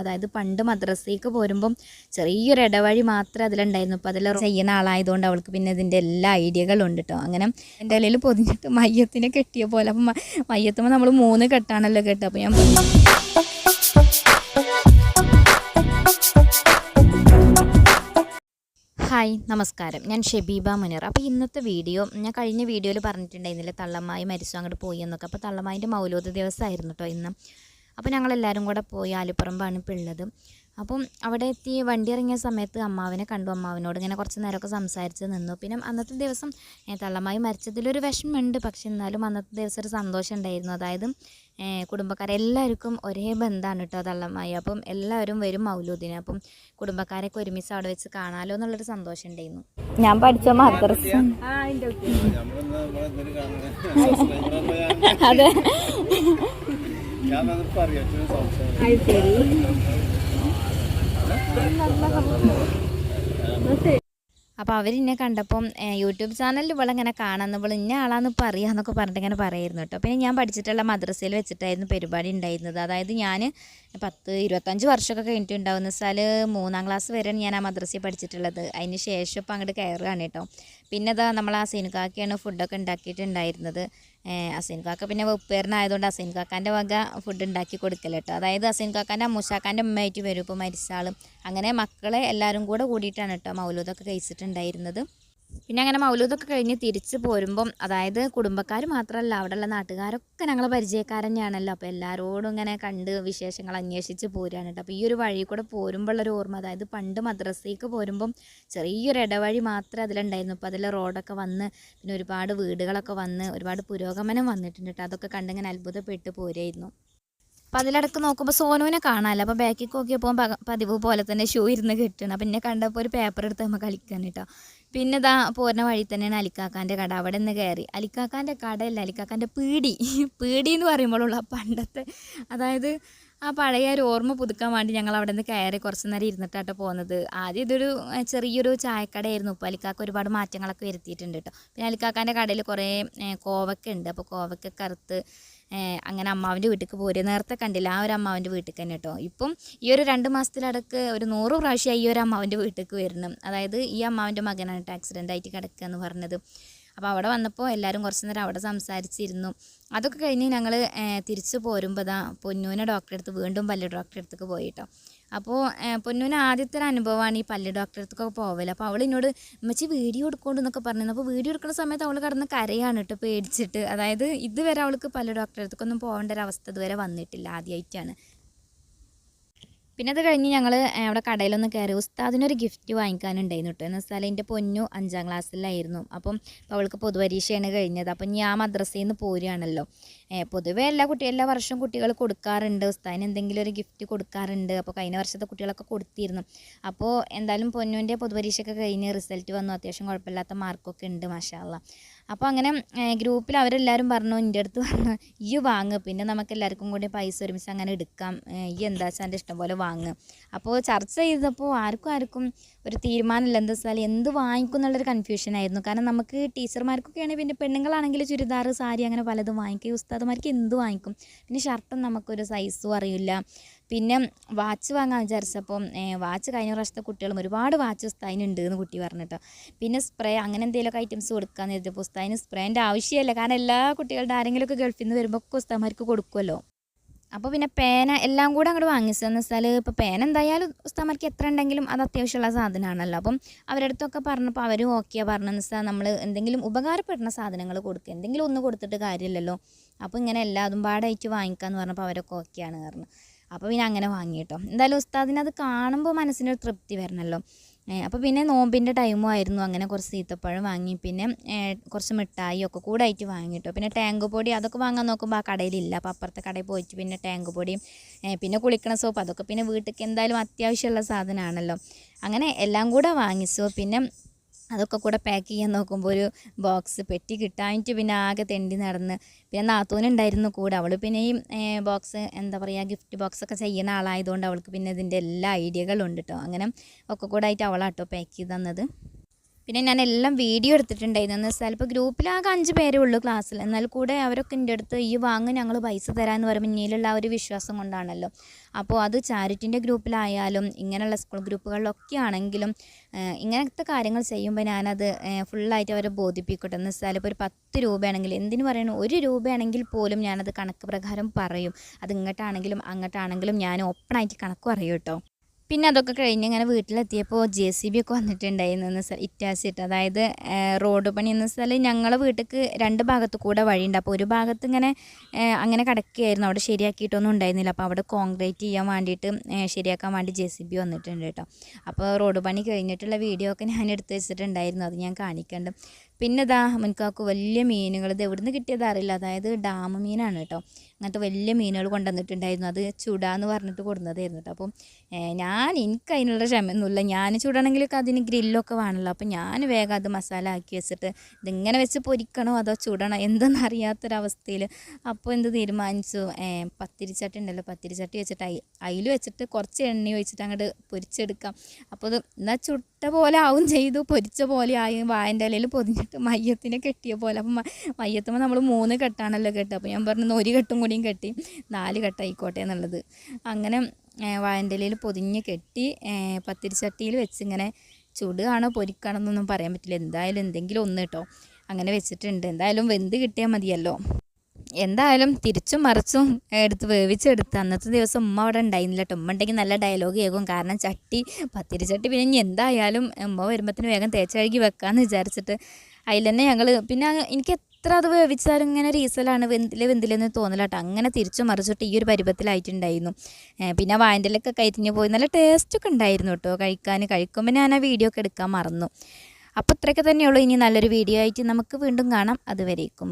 അതായത് പണ്ട് മദ്രസയ്ക്ക് പോരുമ്പം ചെറിയൊരു ഇടവഴി മാത്രമേ അതിലുണ്ടായിരുന്നു. അപ്പോൾ അതിൽ ചെയ്യുന്ന ആളായതുകൊണ്ട് അവൾക്ക് പിന്നെ ഇതിന്റെ എല്ലാ ഐഡിയകളും ഉണ്ട് കേട്ടോ അങ്ങനെ എന്റെ ഇലയിൽ പൊതിഞ്ഞിട്ട് മയ്യത്തിനെ കെട്ടിയ പോലെ. അപ്പം മയ്യത്തുമ്പോൾ നമ്മൾ മൂന്ന് കെട്ടാണല്ലോ കേട്ടോ അപ്പോൾ ഞാൻ ഹായ് നമസ്കാരം. ഞാൻ ഷെബീബ മുനീർ. അപ്പോൾ ഇന്നത്തെ വീഡിയോ ഞാൻ കഴിഞ്ഞ വീഡിയോയിൽ പറഞ്ഞിട്ടുണ്ടായിരുന്നില്ല തള്ളമ്മായി മരിച്ചു അങ്ങോട്ട് പോയി എന്നൊക്കെ. അപ്പോൾ തള്ളമ്മായിന്റെ മൗലോദ ദിവസമായിരുന്നു കേട്ടോ ഇന്ന്. അപ്പോൾ ഞങ്ങളെല്ലാവരും കൂടെ പോയി ആലിപ്പുറമ്പാണ് ഇപ്പോൾ ഉള്ളത് അപ്പം അവിടെ എത്തി വണ്ടി ഇറങ്ങിയ സമയത്ത് അമ്മാവിനെ കണ്ടു. അമ്മാവിനോട് ഇങ്ങനെ കുറച്ച് നേരമൊക്കെ സംസാരിച്ച് നിന്നു. പിന്നെ അന്നത്തെ ദിവസം തള്ളമായി മരിച്ചതിലൊരു വിഷമമുണ്ട്. പക്ഷെ എന്നാലും അന്നത്തെ ദിവസം ഒരു സന്തോഷം ഉണ്ടായിരുന്നു. അതായത് കുടുംബക്കാരെല്ലാവർക്കും ഒരേ ബന്ധമാണ് കേട്ടോ തള്ളമായി അപ്പം എല്ലാവരും വരും മൗലൂദിന്. അപ്പം കുടുംബക്കാരൊക്കെ ഒരുമിച്ച് അവിടെ വെച്ച് കാണാലോ എന്നുള്ളൊരു സന്തോഷം ഉണ്ടായിരുന്നു. ഞാൻ പഠിച്ച മദ്രസ. അതെ. അപ്പോൾ അവരിന്നെ കണ്ടപ്പം യൂട്യൂബ് ചാനലിൽ ഇവളെ ഇങ്ങനെ കാണാമെന്ന് ഇവൾ ഇന്ന ആളാന്ന് ഇപ്പോൾ അറിയാമെന്നൊക്കെ പറഞ്ഞിട്ട് ഇങ്ങനെ പറയായിരുന്നു കേട്ടോ. പിന്നെ ഞാൻ പഠിച്ചിട്ടുള്ള മദ്രസയിൽ വെച്ചിട്ടായിരുന്നു പരിപാടി ഉണ്ടായിരുന്നത്. അതായത് ഞാൻ പത്ത് ഇരുപത്തഞ്ച് വർഷമൊക്കെ കഴിഞ്ഞിട്ടുണ്ടാവുന്ന വെച്ചാൽ മൂന്നാം ക്ലാസ് വരെയാണ് ഞാൻ ആ മദ്രസയിൽ പഠിച്ചിട്ടുള്ളത്. അതിന് ശേഷം ഇപ്പം അങ്ങോട്ട് കയറുകയാണ് കേട്ടോ. പിന്നെ അതാ നമ്മൾ ആ സീനുക്കാക്കയാണ് ഫുഡൊക്കെ ഉണ്ടാക്കിയിട്ടുണ്ടായിരുന്നത്. അസൈൻ കാക്ക പിന്നെ വെപ്പേറിനായതുകൊണ്ട് അസൈൻ കാക്കാന്റെ വക ഫുഡ് ഉണ്ടാക്കി കൊടുക്കൽ കേട്ടോ. അതായത് അസൈൻ കാക്കാന്റെ അമ്മൂശാക്കാന്റെ അമ്മയായിട്ട് വരും. ഇപ്പോൾ മരിച്ചാളും അങ്ങനെ മക്കളെ എല്ലാവരും കൂടെ കൂടിയിട്ടാണ് കേട്ടോ മൗലൂദൊക്കെ കഴിച്ചിട്ടുണ്ടായിരുന്നത്. പിന്നെ അങ്ങനെ മൗലൂദൊക്കെ കഴിഞ്ഞ് തിരിച്ച് പോരുമ്പം അതായത് കുടുംബക്കാർ മാത്രമല്ല അവിടെയുള്ള നാട്ടുകാരൊക്കെ ഞങ്ങളെ പരിചയക്കാരനെയാണല്ലോ അപ്പോൾ എല്ലാവരോടും ഇങ്ങനെ കണ്ട് വിശേഷങ്ങൾ അന്വേഷിച്ച് പോരുകയാണ് കേട്ടോ. അപ്പോൾ ഈ ഒരു വഴി കൂടെ പോരുമ്പോഴുള്ളൊരു ഓർമ്മ അതായത് പണ്ട് മദ്രസയ്ക്ക് പോരുമ്പം ചെറിയൊരു ഇടവഴി മാത്രമേ അതിലുണ്ടായിരുന്നു. അപ്പോൾ അതിൽ റോഡൊക്കെ വന്ന് പിന്നെ ഒരുപാട് വീടുകളൊക്കെ വന്ന് ഒരുപാട് പുരോഗമനം വന്നിട്ടുണ്ട് കേട്ടോ. അതൊക്കെ കണ്ടിങ്ങനെ അത്ഭുതപ്പെട്ട് പോരായിരുന്നു. അപ്പോൾ അതിലിടക്ക് നോക്കുമ്പോൾ സോനുവിനെ കാണാമല്ലോ അപ്പോൾ ബാക്കിൽ നോക്കിയപ്പോൾ പതിവ് പോലെ തന്നെ ഷൂ ഇരുന്ന് കിട്ടണം. അപ്പം എന്നെ കണ്ടപ്പോൾ ഒരു പേപ്പർ എടുത്ത് നമ്മൾ കളിക്കാൻ കേട്ടോ. പിന്നെ ഇതാ പോരുന്ന വഴി തന്നെയാണ് അലിക്കാക്കാന്റെ കട. അവിടെ നിന്ന് കയറി. അലിക്കാക്കാന്റെ കടയല്ല അലിക്കാക്കാന്റെ പീടി. പീടി എന്ന് പറയുമ്പോഴുള്ള പണ്ടത്തെ അതായത് ആ പഴയ ഒരു ഓർമ്മ പുതുക്കാൻ വേണ്ടി ഞങ്ങൾ അവിടെ നിന്ന് കയറി കുറച്ച് നേരം ഇരുന്നിട്ടാട്ടോ പോകുന്നത് ആദ്യം ഇതൊരു ചെറിയൊരു ചായക്കടയായിരുന്നു. ഇപ്പോൾ അലിക്കാക്ക ഒരുപാട് മാറ്റങ്ങളൊക്കെ വരുത്തിയിട്ടുണ്ട് കേട്ടോ പിന്നെ അലിക്കാക്കാന്റെ കടയിൽ കുറേ കോവക്ക ഉണ്ട് അപ്പോൾ കോവക്ക കറുത്ത് അങ്ങനെ അമ്മാവിന്റെ വീട്ടിലേക്ക് പോരുക നേരത്തെ കണ്ടില്ല. ആ ഒരു അമ്മാവിന്റെ വീട്ടിൽ തന്നെ കേട്ടോ ഇപ്പം ഈ ഒരു രണ്ട് മാസത്തിലടക്ക് ഒരു നൂറ് പ്രാവശ്യമായി ഈ ഒരു അമ്മാവിന്റെ വീട്ടിലേക്ക് വരണം അതായത് ഈ അമ്മാവിന്റെ മകനാണ് കേട്ടോ ആക്സിഡന്റ് ആയിട്ട് കിടക്കുക എന്ന് പറഞ്ഞത്. അപ്പോൾ അവിടെ വന്നപ്പോൾ എല്ലാവരും കുറച്ച് നേരം അവിടെ സംസാരിച്ചിരുന്നു. അതൊക്കെ കഴിഞ്ഞ് ഞങ്ങൾ തിരിച്ചു പോരുമ്പോൾ ഇതാ പൊന്നൂനെ ഡോക്ടറെ അടുത്ത് വീണ്ടും പല്ല് ഡോക്ടറെ അടുത്തേക്ക് പോയി കേട്ടോ അപ്പോൾ പൊന്നൂന് ആദ്യത്തെ ഒരു അനുഭവമാണ് ഈ പല്ല് ഡോക്ടറെ അടുത്തൊക്കെ പോവൽ. അപ്പോൾ അവൾ എന്നോട് ഉമ്മച്ചി വീഡിയോ എടുക്കൊണ്ട് എന്നൊക്കെ പറഞ്ഞു അപ്പോൾ വീഡിയോ എടുക്കുന്ന സമയത്ത് അവൾ കിടന്ന് കരയാണ് കേട്ടോ പേടിച്ചിട്ട്. അതായത് ഇതുവരെ അവൾക്ക് പല്ല് ഡോക്ടറെ അടുത്തൊന്നും പോകേണ്ട ഒരു അവസ്ഥ ഇതുവരെ വന്നിട്ടില്ല ആദ്യമായിട്ടാണ് പിന്നെ അത് കഴിഞ്ഞ് ഞങ്ങൾ അവിടെ കടയിലൊന്ന് കയറി ഉസ്താദിനൊരു ഗിഫ്റ്റ് വാങ്ങിക്കാനുണ്ടായിരുന്നു കേട്ടോ എന്ന് വെച്ചാൽ എന്റെ പൊന്നു അഞ്ചാം ക്ലാസ്സിലായിരുന്നു അപ്പം അവൾക്ക് പൊതുപരീക്ഷയാണ് കഴിഞ്ഞത്. അപ്പം ഞാൻ മദ്രസയിൽ നിന്ന് പോരുകയാണല്ലോ പൊതുവേ എല്ലാ കുട്ടി എല്ലാ വർഷവും കുട്ടികൾ കൊടുക്കാറുണ്ട്. ഉസ്താദിന് എന്തെങ്കിലും ഒരു ഗിഫ്റ്റ് കൊടുക്കാറുണ്ട്. അപ്പോൾ കഴിഞ്ഞ വർഷത്തെ കുട്ടികളൊക്കെ കൊടുത്തിരുന്നു. അപ്പോൾ എന്തായാലും പൊന്നുവിന്റെ പൊതുപരീക്ഷയൊക്കെ കഴിഞ്ഞ് റിസൾട്ട് വന്നു. അത്യാവശ്യം കുഴപ്പമില്ലാത്ത മാർക്കൊക്കെ ഉണ്ട് മാഷാല്ല അപ്പോൾ അങ്ങനെ ഗ്രൂപ്പിൽ അവരെല്ലാവരും പറഞ്ഞു എന്റെ അടുത്ത് പറഞ്ഞു ഈ വാങ്ങ്. പിന്നെ നമുക്ക് എല്ലാവർക്കും കൂടി പൈസ ഒരുമിച്ച് അങ്ങനെ എടുക്കാം. ഈ എന്താ വെച്ചാൽ എന്റെ ഇഷ്ടം പോലെ വാങ്ങ്. അപ്പോൾ ചർച്ച ചെയ്തപ്പോൾ ആർക്കും ആർക്കും ഒരു തീരുമാനമില്ല. എന്താ വെച്ചാൽ എന്ത് വാങ്ങിക്കും എന്നുള്ളൊരു കൺഫ്യൂഷൻ ആയിരുന്നു. കാരണം നമുക്ക് ടീച്ചർമാർക്കൊക്കെയാണെങ്കിൽ പിന്നെ പെണ്ണുങ്ങളാണെങ്കിൽ ചുരിദാർ സാരി അങ്ങനെ പലതും വാങ്ങിക്കും ഉസ്താദുമാർക്ക് എന്ത് വാങ്ങിക്കും? പിന്നെ ഷർട്ടും നമുക്കൊരു സൈസും അറിയില്ല. പിന്നെ വാച്ച് വാങ്ങാൻ വിചാരിച്ചപ്പോൾ വാച്ച് കഴിഞ്ഞ പ്രാവശ്യത്തെ കുട്ടികളും ഒരുപാട് വാച്ച് ഉസ്താദിനുണ്ട് എന്ന് കുട്ടി പറഞ്ഞിട്ടോ. പിന്നെ സ്പ്രേ അങ്ങനെ എന്തെങ്കിലുമൊക്കെ ഐറ്റംസ് കൊടുക്കാമെന്ന് കരുതിയപ്പോൾ ഉസ്താദിന് സ്പ്രേന്റെ ആവശ്യമില്ല. കാരണം എല്ലാ കുട്ടികളുടെ ആരെങ്കിലുമൊക്കെ ഗൾഫിൽ നിന്ന് വരുമ്പോൾ ഒക്കെ ഉസ്താദ്മാർക്ക് കൊടുക്കുമല്ലോ അപ്പോൾ പിന്നെ പേന എല്ലാം കൂടെ അങ്ങോട്ട് വാങ്ങിച്ചതെന്ന് വെച്ചാൽ ഇപ്പോൾ പേന എന്തായാലും ഉസ്താമാർക്ക് എത്ര ഉണ്ടെങ്കിലും അത് അത്യാവശ്യമുള്ള സാധനമാണല്ലോ. അപ്പം അവരുടെ അടുത്തൊക്കെ പറഞ്ഞപ്പോൾ അവരും ഓക്കെയാണ് പറഞ്ഞതെന്ന് വെച്ചാൽ നമ്മൾ എന്തെങ്കിലും ഉപകാരപ്പെടുന്ന സാധനങ്ങൾ കൊടുക്കുക എന്തെങ്കിലും ഒന്ന് കൊടുത്തിട്ട് കാര്യമില്ലല്ലോ. അപ്പോൾ ഇങ്ങനെ എല്ലാതും പാടായിട്ട് വാങ്ങിക്കാമെന്ന് പറഞ്ഞപ്പോൾ അവരൊക്കെ ഓക്കെയാണ് പറഞ്ഞു അപ്പോൾ പിന്നെ അങ്ങനെ വാങ്ങി കേട്ടോ. എന്തായാലും ഉസ്താദിനത് കാണുമ്പോൾ മനസ്സിനൊരു തൃപ്തി വരണമല്ലോ അപ്പോൾ പിന്നെ നോമ്പിന്റെ ടൈമും ആയിരുന്നു. അങ്ങനെ കുറച്ച് സീത്തപ്പഴം വാങ്ങി. പിന്നെ കുറച്ച് മിഠായി ഒക്കെ കൂടെ ആയിട്ട് വാങ്ങി കേട്ടോ പിന്നെ ടാങ്ക് പൊടി അതൊക്കെ വാങ്ങാൻ നോക്കുമ്പോൾ ആ കടയിലില്ല അപ്പോൾ അപ്പുറത്തെ കടയിൽ പോയിട്ട് പിന്നെ ടാങ്ക് പൊടിയും പിന്നെ കുളിക്കണ സോപ്പ് അതൊക്കെ പിന്നെ വീട്ടിലേക്ക് എന്തായാലും അത്യാവശ്യമുള്ള സാധനമാണല്ലോ. അങ്ങനെ എല്ലാം കൂടെ വാങ്ങിച്ചു പിന്നെ അതൊക്കെ കൂടെ പാക്ക് ചെയ്യാൻ നോക്കുമ്പോൾ ഒരു ബോക്സ് പെട്ടി കിട്ടാനിട്ട് പിന്നെ ആകെ തെണ്ടി നടന്ന്. പിന്നെ നാത്തൂനുണ്ടായിരുന്നു കൂടെ. അവൾ പിന്നെ ഈ ബോക്സ് എന്താ പറയുക ഗിഫ്റ്റ് ബോക്സ് ഒക്കെ ചെയ്യുന്ന ആളായതുകൊണ്ട് അവൾക്ക് പിന്നെ ഇതിന്റെ എല്ലാ ഐഡിയകളും ഉണ്ട് കേട്ടോ അങ്ങനെ ഒക്കെ കൂടെ ആയിട്ട് അവളാട്ടോ പാക്ക് ചെയ്ത് തന്നത്. പിന്നെ ഞാൻ എല്ലാം വീഡിയോ എടുത്തിട്ടുണ്ടായിരുന്നു. എന്ന് വെച്ചാൽ ഇപ്പോൾ ഗ്രൂപ്പിൽ ആകെ അഞ്ച് പേരേ ഉള്ളൂ ക്ലാസ്സിൽ. എന്നാൽ കൂടെ അവരൊക്കെ എന്റെ അടുത്ത് ഈ വാങ്ങ് ഞങ്ങൾ പൈസ തരാമെന്ന് പറയുമ്പോൾ ഇനിയിലുള്ള ആ ഒരു വിശ്വാസം കൊണ്ടാണല്ലോ. അപ്പോൾ അത് ചാരിറ്റിന്റെ ഗ്രൂപ്പിലായാലും ഇങ്ങനെയുള്ള സ്കൂൾ ഗ്രൂപ്പുകളിലൊക്കെ ആണെങ്കിലും ഇങ്ങനത്തെ കാര്യങ്ങൾ ചെയ്യുമ്പോൾ ഞാനത് ഫുള്ളായിട്ട് അവരെ ബോധിപ്പിക്കട്ടെ. എന്ന് വെച്ചാൽ ഇപ്പോൾ ഒരു പത്ത് രൂപയാണെങ്കിൽ എന്തിനു പറയണു ഒരു രൂപയാണെങ്കിൽ പോലും ഞാനത് കണക്ക് പ്രകാരം പറയും. അത് ഇങ്ങോട്ടാണെങ്കിലും അങ്ങോട്ടാണെങ്കിലും ഞാൻ ഓപ്പണായിട്ട് കണക്ക് പറയും കേട്ടോ. പിന്നെ അതൊക്കെ കഴിഞ്ഞ് ഇങ്ങനെ വീട്ടിലെത്തിയപ്പോൾ ജെ സി ബി ഒക്കെ വന്നിട്ടുണ്ടായിരുന്നു സ്ഥലം ഇറ്റാസിട്ട് അതായത് റോഡ് പണി എന്ന് വെച്ചാൽ ഞങ്ങളെ വീട്ടിലേക്ക് രണ്ട് ഭാഗത്ത് കൂടെ വഴിയുണ്ട്. അപ്പോൾ ഒരു ഭാഗത്ത് ഇങ്ങനെ അങ്ങനെ കിടക്കുകയായിരുന്നു. അവിടെ ശരിയാക്കിയിട്ടൊന്നും ഉണ്ടായിരുന്നില്ല. അപ്പോൾ അവിടെ കോൺക്രീറ്റ് ചെയ്യാൻ വേണ്ടിയിട്ട് ശരിയാക്കാൻ വേണ്ടി ജെ സി ബി വന്നിട്ടുണ്ട് കേട്ടോ. അപ്പോൾ റോഡ് പണി കഴിഞ്ഞിട്ടുള്ള വീഡിയോ ഒക്കെ ഞാൻ എടുത്ത് വെച്ചിട്ടുണ്ടായിരുന്നു. അത് ഞാൻ കാണിക്കണ്ട്. പിന്നെ ഇതാ മുൻകാക്ക് വലിയ മീനുകൾ ഇത് എവിടുന്ന് കിട്ടിയത് അറിയില്ല. അതായത് ഡാം മീനാണ് കേട്ടോ. അങ്ങനത്തെ വലിയ മീനുകൾ കൊണ്ടുവന്നിട്ടുണ്ടായിരുന്നു. അത് ചുടാന്ന് പറഞ്ഞിട്ട് കൊടുന്നതായിരുന്നു കേട്ടോ. അപ്പം ഞാൻ എനിക്ക് അതിനുള്ള ക്ഷമയൊന്നുമില്ല. ഞാൻ ചുടണമെങ്കിലൊക്കെ അതിന് ഗ്രില്ലൊക്കെ വേണമല്ലോ. അപ്പം ഞാൻ വേഗം അത് മസാല ആക്കി വെച്ചിട്ട് ഇതിങ്ങനെ വെച്ച് പൊരിക്കണോ അതോ ചുടണോ എന്തെന്ന് അറിയാത്തൊരവസ്ഥയിൽ അപ്പോൾ എന്ത് തീരുമാനിച്ചു? പത്തിരിച്ചട്ടി ഉണ്ടല്ലോ. പത്തിരിച്ചട്ടി വെച്ചിട്ട് അയിൽ വെച്ചിട്ട് കുറച്ച് എണ്ണ ഒഴിച്ചിട്ട് അങ്ങോട്ട് പൊരിച്ചെടുക്കാം. അപ്പോൾ ഇത് എന്നാൽ ചുട്ട പോലെ ആവും ചെയ്തു. പൊരിച്ച പോലെ ആയി. വായന്റെ ഇലയിൽ പൊതിഞ്ഞിട്ട് മയ്യത്തിനെ കെട്ടിയ പോലെ. അപ്പം മയ്യത്തുമ്പോൾ നമ്മൾ മൂന്ന് കെട്ടാണല്ലോ കെട്ടുക. അപ്പോൾ ഞാൻ പറഞ്ഞു ഒരു കെട്ടും കൂടിയും കെട്ടി. നാല് കെട്ടായിക്കോട്ടെ എന്നുള്ളത്. അങ്ങനെ വായന്റെ ഇലയിൽ പൊതിഞ്ഞ് കെട്ടി പത്തിരിച്ചട്ടിയിൽ വെച്ച് ഇങ്ങനെ ചുടുകയാണോ പൊരിക്കുകയാണോ എന്നൊന്നും പറയാൻ പറ്റില്ല. എന്തായാലും എന്തെങ്കിലും ഒന്ന് കേട്ടോ അങ്ങനെ വെച്ചിട്ടുണ്ട്. എന്തായാലും വെന്ത് കിട്ടിയാൽ മതിയല്ലോ. എന്തായാലും തിരിച്ചും മറിച്ചും എടുത്ത് വേവിച്ചെടുത്ത് അന്നത്തെ ദിവസം ഉമ്മ അവിടെ ഉണ്ടായിരുന്നില്ല കേട്ടോ. ഉമ്മ ഉണ്ടെങ്കിൽ നല്ല ഡയലോഗ് കേൾക്കും. കാരണം ചട്ടി പത്തിരി ചട്ടി പിന്നെ ഇനി എന്തായാലും ഉമ്മ വരുമ്പോഴത്തേന് വേഗം തേച്ച് കഴുകി വെക്കാമെന്ന് വിചാരിച്ചിട്ട് അതിൽ തന്നെ ഞങ്ങൾ പിന്നെ എനിക്ക് എത്ര അത് വേവിച്ചാലും ഇങ്ങനെ റീസലാണ് വെന്തിൽ വെന്തിലെന്ന് തോന്നല കേട്ടോ. അങ്ങനെ തിരിച്ചു മറിച്ചിട്ട് ഈ ഒരു പരുവത്തിലായിട്ടുണ്ടായിരുന്നു. പിന്നെ വായന്റെലൊക്കെ കരിഞ്ഞു പോയി. നല്ല ടേസ്റ്റൊക്കെ ഉണ്ടായിരുന്നു കേട്ടോ കഴിക്കാൻ. കഴിക്കുമ്പോൾ ഞാൻ ആ വീഡിയോ ഒക്കെ എടുക്കാൻ മറന്നു. അപ്പോൾ ഇത്രയൊക്കെ തന്നെയുള്ളൂ. ഇനി നല്ലൊരു വീഡിയോ ആയിട്ട് നമുക്ക് വീണ്ടും കാണാം. അതുവരേക്കും